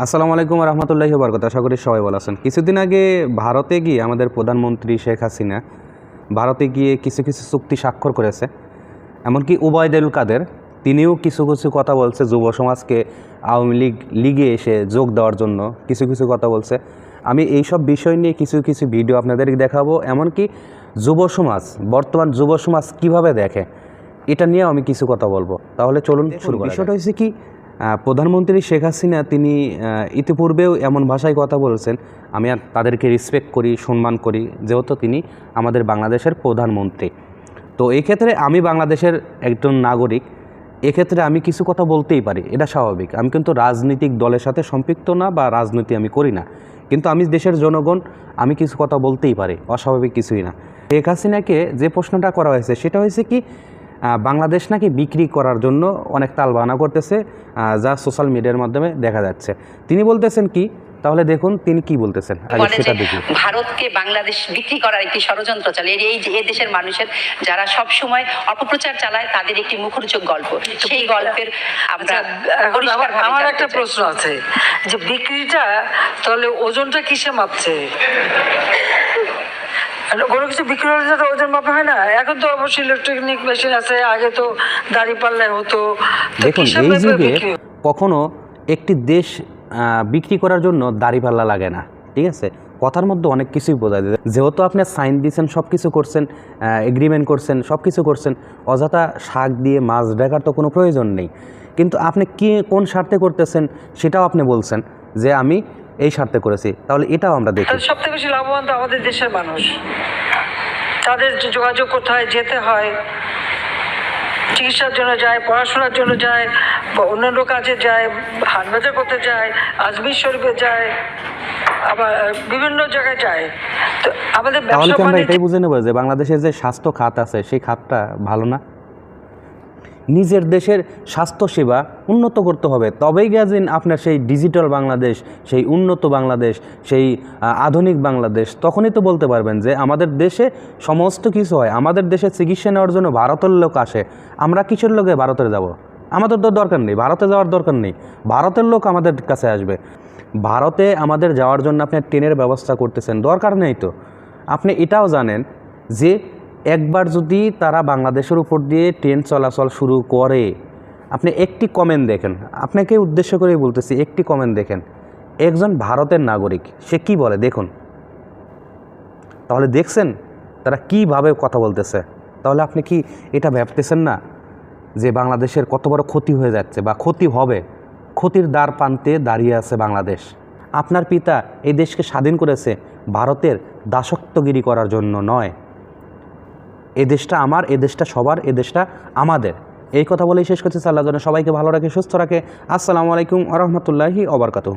আসসালামু আলাইকুম রহমতুল্লাহি বরকত আশা করি সবাই ভালো আছেন। কিছুদিন আগে ভারতে গিয়ে আমাদের প্রধানমন্ত্রী শেখ হাসিনা ভারতে গিয়ে কিছু কিছু চুক্তি স্বাক্ষর করেছে। এমনকি উবায়দুল কাদের তিনিও কিছু কিছু কথা বলছে। যুব সমাজকে আওয়ামী লীগ লিগে এসে যোগ দেওয়ার জন্য কিছু কিছু কথা বলছে। আমি এই সব বিষয় নিয়ে কিছু কিছু ভিডিও আপনাদেরকে দেখাবো। এমনকি যুব সমাজ বর্তমান যুব সমাজ কীভাবে দেখে এটা নিয়েও আমি কিছু কথা বলব। তাহলে চলুন শুরু বিষয়টা হয়েছে কি প্রধানমন্ত্রী শেখ হাসিনা, তিনি ইতিপূর্বেও এমন ভাষায় কথা বলেছেন, আমি তাদেরকে রেসপেক্ট করি, সম্মান করি, যেহেতু তিনি আমাদের বাংলাদেশের প্রধানমন্ত্রী। তো এই ক্ষেত্রে আমি বাংলাদেশের একজন নাগরিক, এক্ষেত্রে আমি কিছু কথা বলতেই পারি, এটা স্বাভাবিক। আমি কিন্তু রাজনৈতিক দলের সাথে সম্পৃক্ত না বা রাজনীতি আমি করি না। কিন্তু আমি দেশের জনগণ, আমি কিছু কথা বলতেই পারি, অস্বাভাবিক কিছুই না। শেখ হাসিনাকে যে প্রশ্নটা করা হয়েছে, সেটা হয়েছে কি বাংলাদেশ নাকি বিক্রি করার জন্য অনেক তালবানা করতেছে আহ, যা সোশ্যাল মিডিয়ার মাধ্যমে দেখা যাচ্ছে। তিনি বলতেছেন কি? তাহলে দেখুন তিনি কি বলতেছেন। আগে সেটা দেখি। ভারতকে বাংলাদেশ বিক্রি করার একটি ষড়যন্ত্র চলে এই- এই যে এ দেশের মানুষের যারা সব সময় অপপ্রচার চালায় তাদের একটি মুখরোচক গল্প। সেই গল্পের আমরা আচ্ছা, আমার একটা প্রশ্ন আছে যে বিক্রিটা তাহলে ওজনটা কিসে মাপছে? কোনো কিছু বিক্রি হলে তো ওজন মাপা হয় না। এখন তো অবশ্যই ইলেকট্রনিক মেশিন আছে আগে তো দাড়ি পাল্লায় হতো। দেখুন এই যুগে কখনো একটি দেশ বিক্রি করার জন্য দাড়িপাল্লা লাগে না ঠিক আছে? কথার মধ্যে অনেক কিছুই বোঝা যায়। যেহেতু আপনি সাইন দিয়েছেন সব কিছু করছেন এগ্রিমেন্ট করছেন সব কিছু করছেন অযথা শাক দিয়ে মাছ দেখার তো কোনো প্রয়োজন নেই। কিন্তু আপনি কি কোন স্বার্থে করতেছেন সেটাও আপনি বলছেন যে আমি এই স্বার্থে করেছি। তাহলে এটাও আমরা দেখি। সবথেকে বেশি লাভবান তো আমাদের দেশের মানুষ। তাদের যোগাযোগ কোথায় যেতে হয় চিকিৎসার জন্য যায় পড়াশোনার জন্য যায় বা অন্যান্য কাজে যায় হাট বাজার করতে যায় আজমির শরীফে যায় আবার বিভিন্ন জায়গায় যায়। তো আমাদের ব্যবসা এটাই বুঝে নেব যে বাংলাদেশের যে স্বাস্থ্য খাত আছে সেই খাতটা ভালো না? নিজের দেশের স্বাস্থ্যসেবা উন্নত করতে হবে। তবেই গেছেন আপনার সেই ডিজিটাল বাংলাদেশ, সেই উন্নত বাংলাদেশ, সেই আধুনিক বাংলাদেশ। তখনই তো বলতে পারবেন যে আমাদের দেশে সমস্ত কিছু হয়। আমাদের দেশে চিকিৎসা নেওয়ার জন্য ভারতের লোক আসে। আমরা কিসের লোকে? ভারতে যাব। আমাদের তো দরকার নেই। ভারতে যাওয়ার দরকার নেই। ভারতের লোক আমাদের কাছে আসবে। ভারতে আমাদের যাওয়ার জন্য আপনি ট্রেনের ব্যবস্থা করতেছেন। দরকার নেই তো। আপনি এটাও জানেন যে একবার যদি তারা বাংলাদেশের উপর দিয়ে ট্রেন চলাচল শুরু করে, আপনি একটি কমেন্ট দেখেন। আপনাকে উদ্দেশ্য করেই বলতেছি, একটি কমেন্ট দেখেন। একজন ভারতের নাগরিক, সে কি বলে? দেখুন। তাহলে দেখছেন তারা কীভাবে কথা বলতেছে। তাহলে আপনি কি এটা ভাবতেছেন না যে বাংলাদেশের কত বড় ক্ষতি হয়ে যাচ্ছে বা ক্ষতি হবে? ক্ষতির দ্বার প্রান্তে দাঁড়িয়ে আছে বাংলাদেশ। আপনার পিতা এই দেশকে স্বাধীন করেছে ভারতের দাসত্বগিরি করার জন্য নয়। এ দেশটা আমার, এ দেশটা সবার, এ দেশটা আমাদের। এই কথা বলেই শেষ করছি। সাল্লাহ সবাইকে ভালো রাখে, সুস্থ রাখে। আসসালামু আলাইকুম আ রহমতুল্লাহি অবরকাত